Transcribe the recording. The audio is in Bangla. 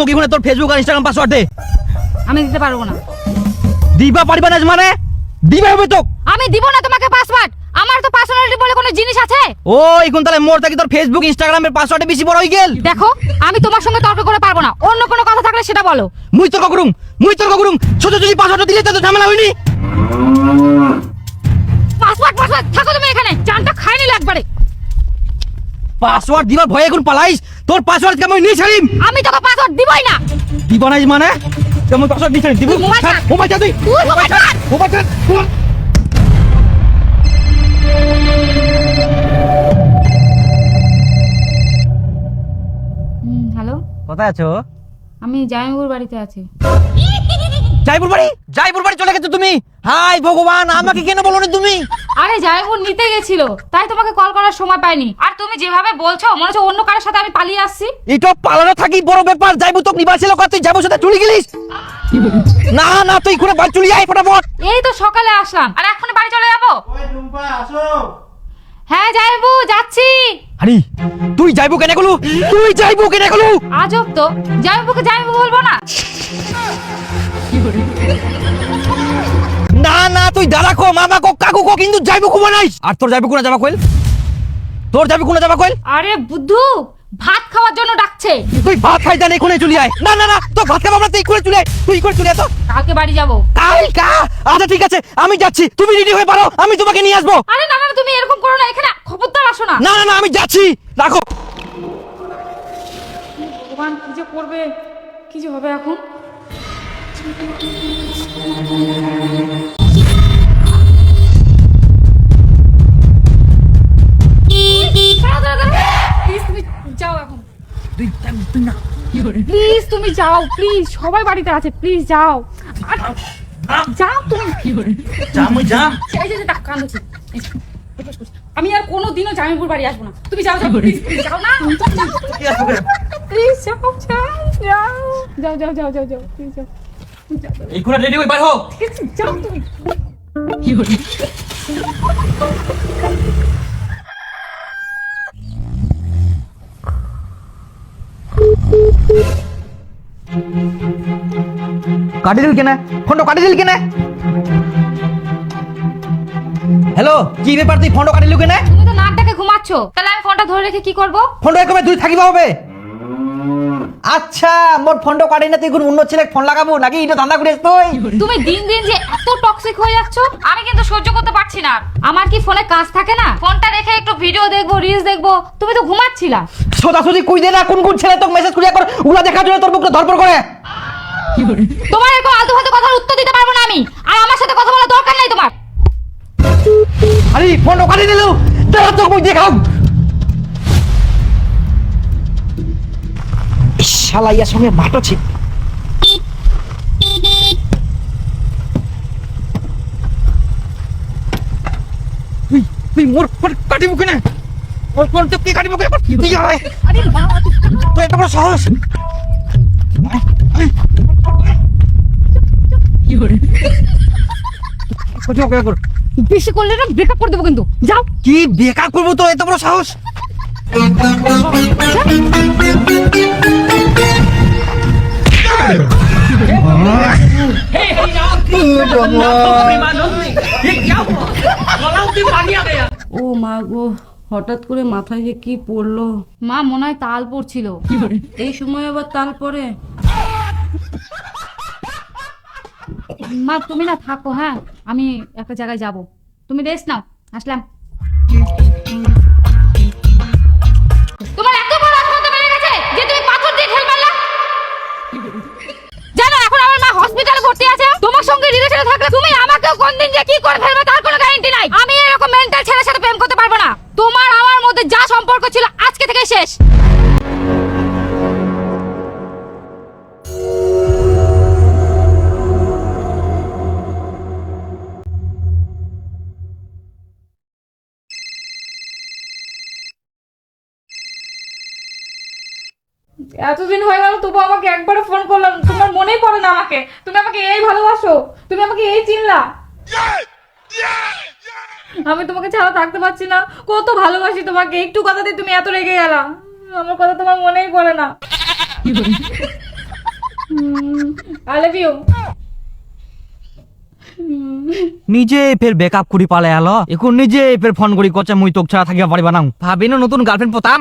মোক ইগুনে তোর ফেসবুক আর ইনস্টাগ্রাম পাসওয়ার্ড দে। আমি দিতে পারব না। দিবা পারিবা না মানে? দিবা হবে তো আমি দিব না তোমাকে পাসওয়ার্ড আমার তো পার্সোনালিটি বলে কোনো জিনিস আছে? ও এখন তাহলে মোর থাকি তোর ফেসবুক ইনস্টাগ্রামের পাসওয়ার্ডে বেশি বড় হই গেল। দেখো আমি তোমার সঙ্গে তর্ক করে পারব না। অন্য কোনো কথা থাকলে সেটা বলো। মুই তর্ক করুম মুই তর্ক করুম। ছোট যদি পাসওয়ার্ড দিলে তো ঝামেলা হইনি পাসওয়ার্ড পাসওয়ার্ড থাকো তুমি এখানে। জানটা খাই নিলে একবারে পাসওয়ার্ড দিবার ভয়ে এখন পালাইস? তোর পাসওয়ার্ড কেমন নিয়ে ছাড়িম? আমি তোকে পাসওয়ার্ড দিবই না। দিবা নাই মানে কেমন পাসওয়ার্ড নিয়ে ছাড়িম দিব? মোবাইল ছাড়। মোবাইল ছাড় তুই। মোবাইল ছাড়। মোবাইল ছাড় হ্যালো? কোথায় আছো? আমি জামাইবাবুর বাড়িতে আছি। জয়পুর বাড়ি? জয়পুর বাড়ি চলে গেছো তুমি? হাই ভগবান আমাকে কেন বলো তুমি? আরে জামাইবাবু নিতে গেছিল। তাই তোমাকে কল করার সময় পাইনি। আর তুমি যেভাবে বলছো মনে হচ্ছে অন্য কারোর সাথে আমি পালিয়ে আসছি। এটা পালানো থাকি বড় ব্যাপার যাইবো তো নিবার ছিল কত তুই যাব সাথে চলে গেলিস। না না তুই কোনো বাড়ি চলে আয় ফটাফট। এই তো সকালে আসলাম। আর এখনই বাড়ি চলে যাব? হ্যাঁ জামাইবাবু যাচ্ছি। আরে তুই যাইবো কেন গেলু তুই যাইবো কেন গেলু আজব তো। জামাইবাবুকে জামাইবাবু বলব না? না না তুই দাদা কো মামা কো কিন্তু যাইবো কুমা নাই আর তোর যাইবো কোনা যাবা কইল তোর যাবি কোনা যাবা কইল আরে বুদ্ধু ভাত খাওয়ার জন্য ডাকছে। তুই ভাত খাই জানে কোনে চলে আয়। না না না তো ভাত খাবা না তুই করে চলে আয়। তুই করে চলে আয় তো। কালকে বাড়ি যাব। কাল কা? আচ্ছা ঠিক আছে আমি যাচ্ছি। তুমি রেডি হয়ে পারো আমি তোমাকে নিয়ে আসব। আরে না না না, তুমি এরকম করো না এখানে খবরদার আসো না। না না না আমি যাচ্ছি। রাখো। ভগবান কি যে করবে কি যে হবে এখন? এখন। তুই তুই না। প্লিজ তুমি যাও প্লিজ সবাই বাড়িতে আছে প্লিজ যাও। আর যাও। তুমি। যা আমি যা। এই যে, কান বস, বস। আমি আর কোনোদিনও জামিনপুর বাড়ি আসব না। তুমি যাও যাও যাও না। কি কেন? প্লিজ যাও যাও যাও। যাও যাও যাও যাও প্লিজ যাও যাও, যাও। এই কোনা রেডি হয়ে বার হো ঠিক আছে, যাও তুমি। কাটি দিল কেনে? ফোনটা কাটি দিল কেনে? হ্যালো কি ব্যাপার? তুই ফোনটা কাটিল কেনে? তুমি তো নাক ডাকে ঘুমাচ্ছ। তাহলে আমি ফোনটা ধরে রেখে কি করব? ফোনটা একবার দূরে থাকিবা হবে। আচ্ছা মোর ফোনটা কাটি না তুই কোন অন্য ছেলে ফোন লাগাবো? নাকি এটা ধান্দা করিস তুই তুমি দিন দিন যে এত টক্সিক হয়ে যাচ্ছ আমি কিন্তু সহ্য করতে পারছি না। আমার কি ফোনে কাজ থাকে না? ফোনটা রেখে একটু ভিডিও দেখব রিলস দেখব তুমি তো ঘুমাচ্ছিলা। সোজাসুজি কই দে না কোন কোন ছেলে তোকে মেসেজ করিয়া কর ওগুলা দেখার জন্য তোর মুখটা ধরপড় করে। তোমার এরকম আলতু ফালতু কথার উত্তর দিতে পারব না আমি। আর আমার সাথে কথা বলার দরকার নাই তোমার। আরে ফোনটা কাটি দিল দাঁড়া তোকে মুখ দেখাও? শালা ইয়ার সঙ্গে মাটো ছিল তুই মোর ফোন কাটিব কেন? মোর ফোন তো কে কাটিব কেন? তুই আরে তুই এত বড় সাহস। কোথাও কে কর? বেশি করলে না ব্রেকআপ করে দেবো কিন্তু। যাও। কি বেকার করব তো এত বড় সাহস? ও মা গো হঠাৎ করে মাথায় যে কি পড়ল? মা মনে হয় তাল পড়ছিল। এই সময় আবার তাল পড়ে? মা তুমি না থাকো হ্যাঁ? আমি একটা জায়গায় যাব। তুমি রেস্ট নাও আসলাম। এতদিন হয়ে গেল তবু আমাকে একবারও ফোন করলাম তোমার মনেই পড়ে না আমাকে। তুমি আমাকে এই ভালোবাসো তুমি আমাকে এই চিনলা। আমি তোমাকে ছাড়া থাকতে পারছি না। কত ভালোবাসি তোমাকে। একটু কথাতে তুমি এত রেগে গেলা আমার কথা তোমার মনেই পড়ে না। আই লাভ ইউ নিজে ফের বেকআপ করি পালে আলো। এখন নিজে ফের ফোন করি কচ্ছে মুই তোক ছাড়া থাকিবা পারিবা না ভাবি না নতুন গার্লফ্রেন্ড পতাম।